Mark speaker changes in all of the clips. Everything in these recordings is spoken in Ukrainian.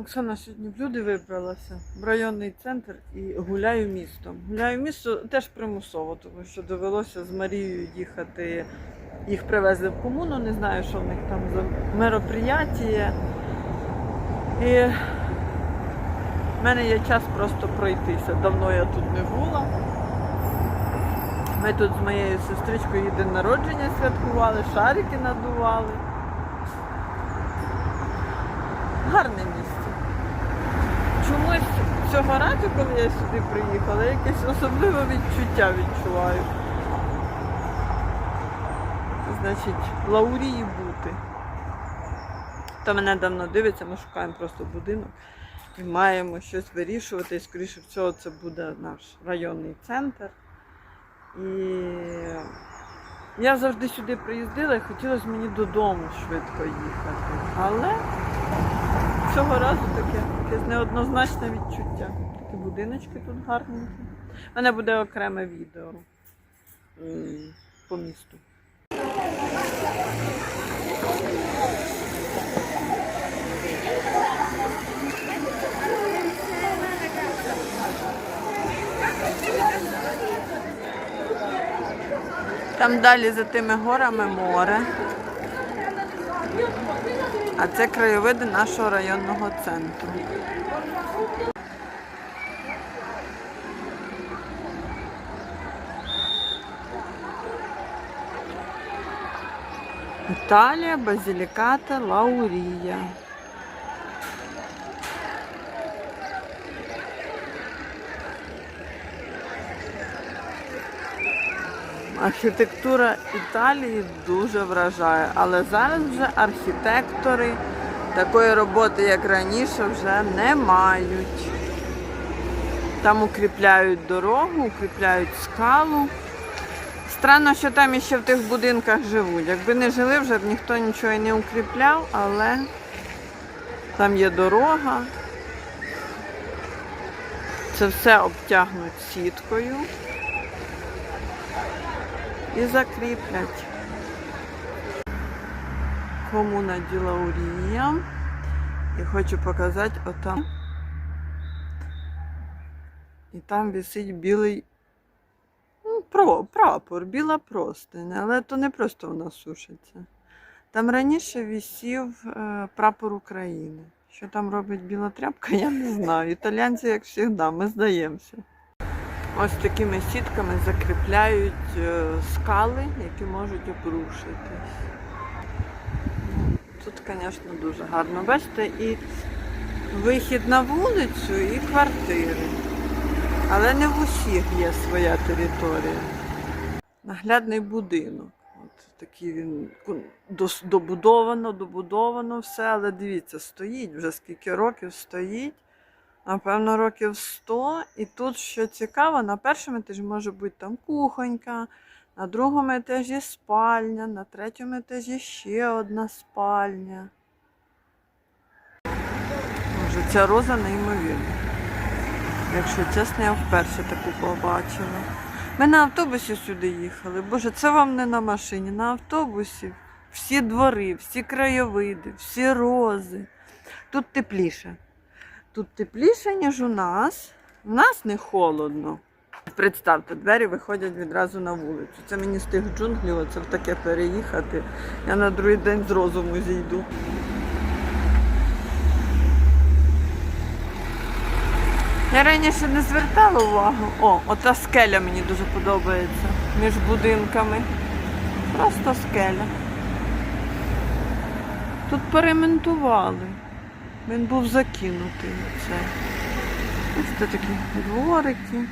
Speaker 1: Оксана сьогодні в люди вибралася в районний центр і гуляю містом. Гуляю місто теж примусово, тому що довелося з Марією їхати. Їх привезли в комуну, не знаю, що в них там за мероприятіє. І в мене є час просто пройтися. Давно я тут не була. Ми тут з моєю сестричкою день народження святкували, шарики надували. Гарне місце. Чомусь цього разу, коли я сюди приїхала, якесь особливе відчуття відчуваю. Значить, Лаурії бути. Хто мене давно дивиться, ми шукаємо просто будинок і маємо щось вирішувати. Скоріше всього, це буде наш районний центр. І я завжди сюди приїздила і хотілося мені додому швидко їхати. Але цього разу таке якесь неоднозначне відчуття. Такі будиночки тут гарненькі. У мене буде окреме відео по місту. Там далі за тими горами море. А це краєвиди нашого районного центру. Італія, Базиліката, Лаурія. Архітектура Італії дуже вражає, але зараз вже архітектори такої роботи, як раніше, вже не мають. Там укріпляють дорогу, укріпляють скалу. Странно, що там іще в тих будинках живуть. Якби не жили, вже б ніхто нічого і не укріпляв, але там є дорога. Це все обтягнуть сіткою і закріплять. Комуна Ділаурія. І хочу показати отам. І там висить білий ну, прапор, біла простиня, але то не просто вона сушиться. Там раніше висів е, прапор України. Що там робить біла тряпка, я не знаю. Італійці, як завжди, ми здаємося. Ось такими сітками закріпляють е, скали, які можуть обрушитись. Тут, звісно, дуже гарно. Бачите, і вихід на вулицю, і квартири. Але не в усіх є своя територія. Наглядний будинок. От такий він добудовано, добудовано все, але дивіться, стоїть вже скільки років стоїть. Напевно, років 100. І тут, що цікаво, на першому етажі може бути там кухонька, на другому етажі спальня, на третьому етажі ще одна спальня. Боже, ця роза неймовірна. Якщо чесно, я вперше таку побачила. Ми на автобусі сюди їхали. Боже, це вам не на машині, на автобусі. Всі двори, всі краєвиди, всі рози. Тут тепліше. Тут тепліше, ніж у нас. У нас не холодно. Представте, двері виходять відразу на вулицю. Це мені з тих джунглів, оце в таке переїхати. Я на другий день з розуму зійду. Я раніше не звертала увагу. О, ота скеля мені дуже подобається між будинками. Просто скеля. Тут перемонтували. Він був закинутий. Це. Ось це такі дворики.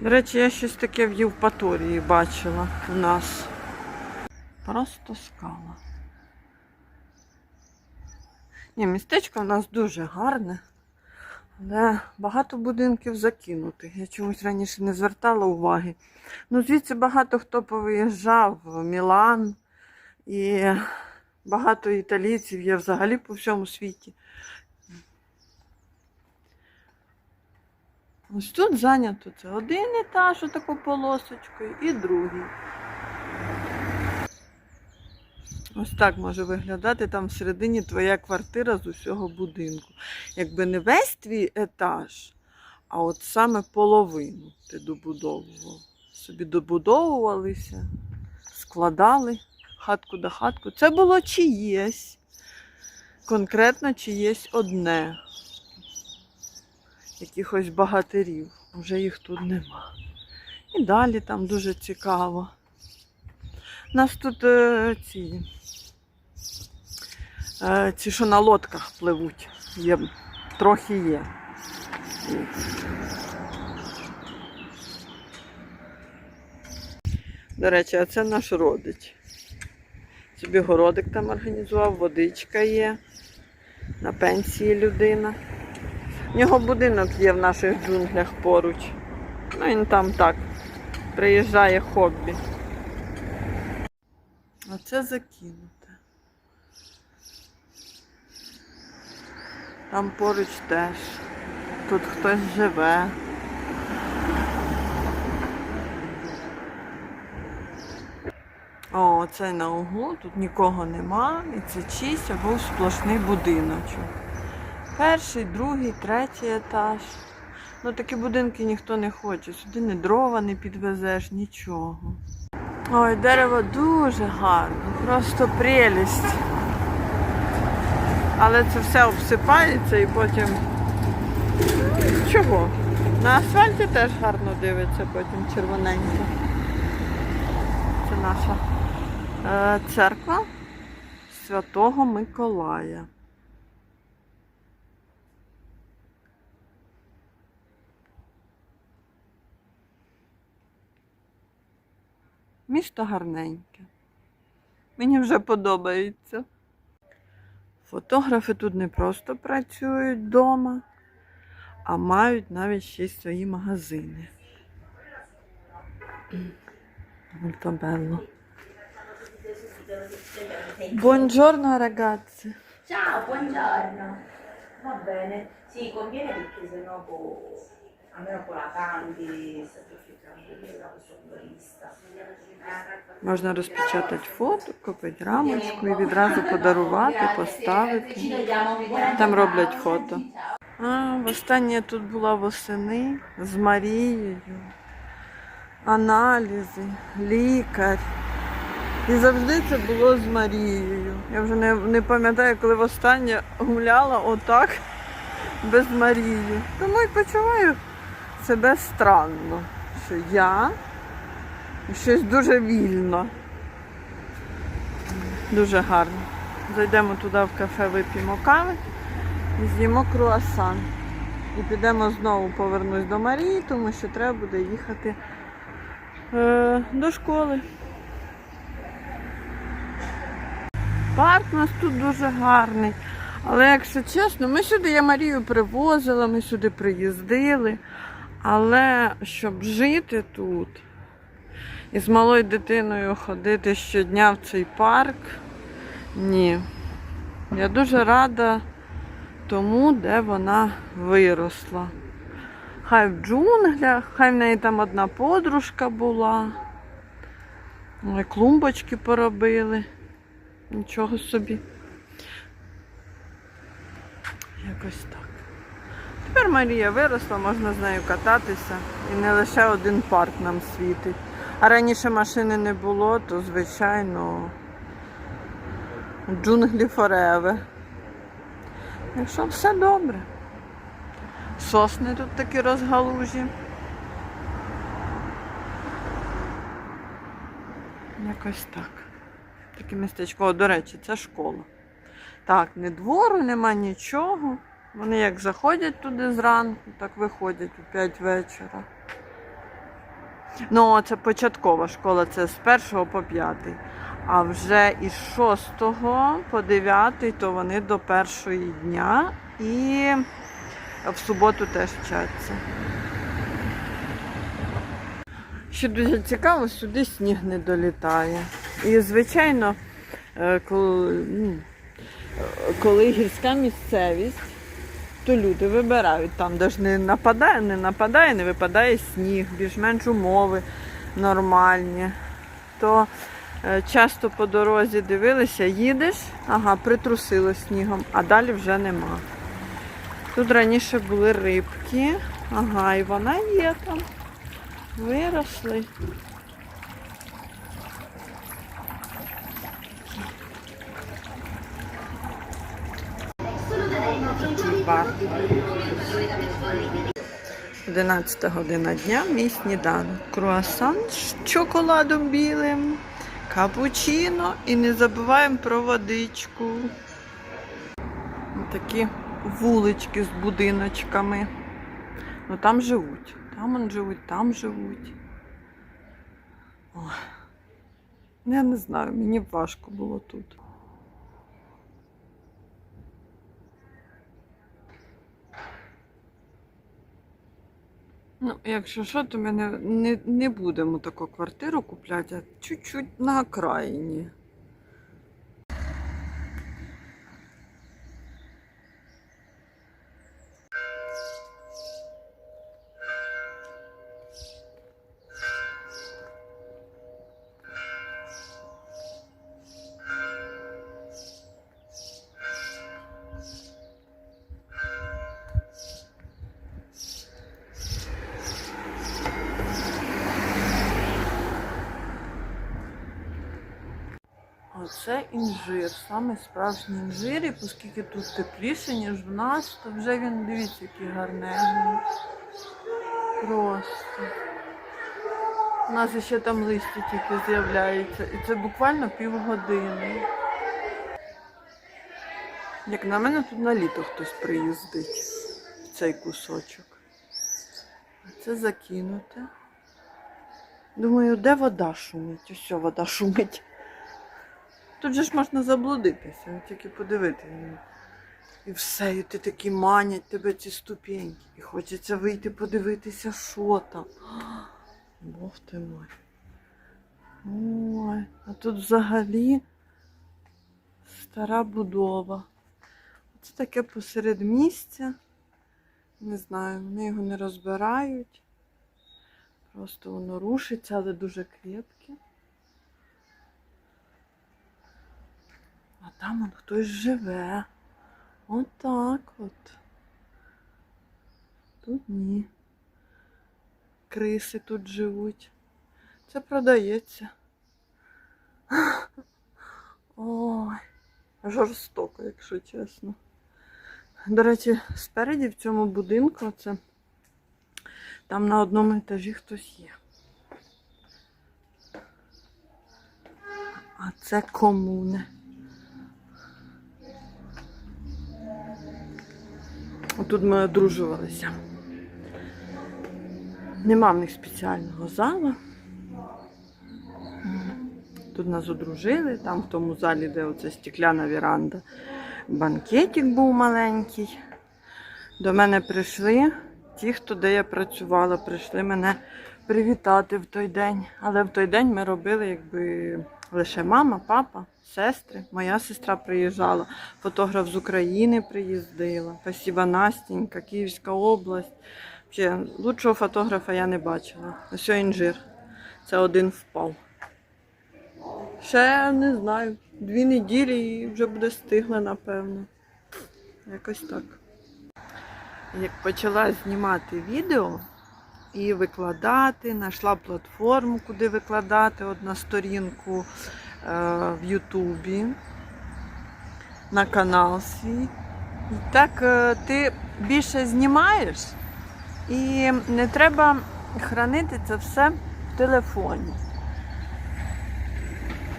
Speaker 1: До речі, я щось таке в Євпаторії бачила у нас. Просто скала. Ні, містечко у нас дуже гарне, але багато будинків закинутих. Я чомусь раніше не звертала уваги. Ну, звідси багато хто повиїжджав в Мілан і багато італійців є взагалі по всьому світі. Ось тут зайнято це один етаж, отаку полосочкою, і другий. Ось так може виглядати там всередині твоя квартира з усього будинку. Якби не весь твій етаж, а от саме половину ти добудовував. Собі добудовувалися, складали хатку до хатку. Це було чиєсь. Конкретно чиєсь одне. Якихось багатирів. Вже їх тут нема. І далі там дуже цікаво. Нас тут е, ці, е, ці, що на лодках пливуть, є, трохи є. До речі, а це наш родич. Собі городик там організував, водичка є, на пенсії людина. У нього будинок є в наших джунглях поруч. Ну він там так приїжджає хобі. А це закинуте. Там поруч теж. Тут хтось живе. О, це на углу, тут нікого нема, і це чийсь був сплошний будиночок. Перший, другий, третій етаж. Ну такі будинки ніхто не хоче. Сюди не дрова не підвезеш, нічого. Ой, дерево дуже гарне, просто прелість. Але це все обсипається і потім. Чого? На асфальті теж гарно дивиться, потім червоненько. Це наша церква Святого Миколая. Місто гарненьке. Мені вже подобається. Фотографи тут не просто працюють вдома, а мають навіть ще й свої магазини. Bello. Buongiorno ragazzi.
Speaker 2: Ciao, buongiorno. Va bene. Sì, conviene perché sennò boh, almeno con la cambi, stai più tranquillo da questo punto di vista.
Speaker 1: Можна розпечатати фото, купити рамочку і відразу подарувати, поставити. Там роблять фото. А, востаннє тут була восени з Марією. Аналізи, лікар. І завжди це було з Марією. Я вже не, не пам'ятаю, коли востаннє гуляла отак без Марії. Тому і почуваю себе странно, що я щось дуже вільно. Дуже гарно. Зайдемо туди в кафе, вип'ємо кави з'їмо круасан. І підемо знову повернусь до Марії, тому що треба буде їхати е, до школи. Парк у нас тут дуже гарний. Але якщо чесно, ми сюди я Марію привозила, ми сюди приїздили. Але щоб жити тут і з малою дитиною ходити щодня в цей парк, ні. Я дуже рада тому, де вона виросла. Хай в джунглях, хай в неї там одна подружка була. Клумбочки поробили. Нічого собі. Якось так. Тепер Марія виросла, можна з нею кататися. І не лише один парк нам світить. А раніше машини не було, то звичайно джунглі фореве. Якщо все добре. Сосни тут такі розгалужі. Якось так. Таке містечко. О, до речі, це школа. Так, не двору, нема нічого. Вони як заходять туди зранку, так виходять у 5 вечора. Ну, це початкова школа, це з 1 по 5. А вже із 6 по 9, то вони до першої дня і в суботу теж вчаться. Що дуже цікаво, сюди сніг не долітає. І, звичайно, е, коли, ну, коли гірська місцевість, то люди вибирають там, де ж не нападає, не нападає, не випадає сніг, більш-менш умови нормальні. То Е, Часто по дорозі дивилися, їдеш, ага, притрусило снігом, а далі вже нема. Тут раніше були рибки, ага, і вона є там. Виросли. Такий бар. 11 година дня, мій сніданок. Круасан з чоколадом білим, капучино і не забуваємо про водичку. Такі вулички з будиночками. Ну там живуть. Там он живуть, там живуть. Ой. Я не знаю, мені важко було тут. Ну, якщо що, то ми не, не, не будемо таку квартиру купляти, а чуть-чуть на окраїні. Оце інжир, саме справжній інжир, і оскільки тут тепліше, ніж в нас, то вже він, дивіться, який гарненький. Просто. У нас ще там листя тільки з'являється. І це буквально півгодини. Як на мене, тут на літо хтось приїздить в цей кусочок. А це закинуте. Думаю, де вода шумить? Ось вода шумить. Тут же ж можна заблудитися, тільки подивити. І все, і ти такі манять тебе ці ступеньки. І хочеться вийти подивитися, що там. Бог ти мой. Ой, а тут взагалі стара будова. Це таке посеред місця. Не знаю, вони його не розбирають. Просто воно рушиться, але дуже крепке. Там он хтось живе. Отак от. Тут ні. Криси тут живуть. Це продається. Ой, жорстоко, якщо чесно. До речі, спереді в цьому будинку це там на одному етажі хтось є. А це комуне. Тут ми одружувалися. Нема в них спеціального зала. Тут нас одружили, там в тому залі, де оця стекляна віранда, банкетик був маленький. До мене прийшли ті, хто де я працювала, прийшли мене привітати в той день. Але в той день ми робили якби лише мама, папа, сестри. Моя сестра приїжджала, фотограф з України приїздила. Спасибо, Настенька, Київська область. Взагалі, лучшого фотографа я не бачила. Ось інжир. Це один впав. Ще не знаю. Дві неділі і вже буде стигла, напевно. Якось так. Як почала знімати відео і викладати, знайшла платформу, куди викладати от на сторінку е, в Ютубі, на канал свій. Так е, ти більше знімаєш і не треба хранити це все в телефоні.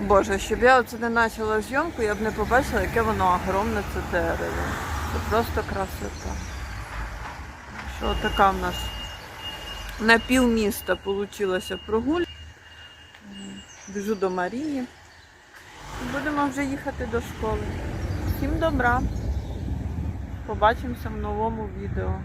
Speaker 1: Боже, щоб я оце не почала зйомку, я б не побачила, яке воно огромне це дерево. Це просто красота. Що така в нас на пів міста вийшла прогулянка. Біжу до Марії. Будемо вже їхати до школи. Всім добра. Побачимося в новому відео.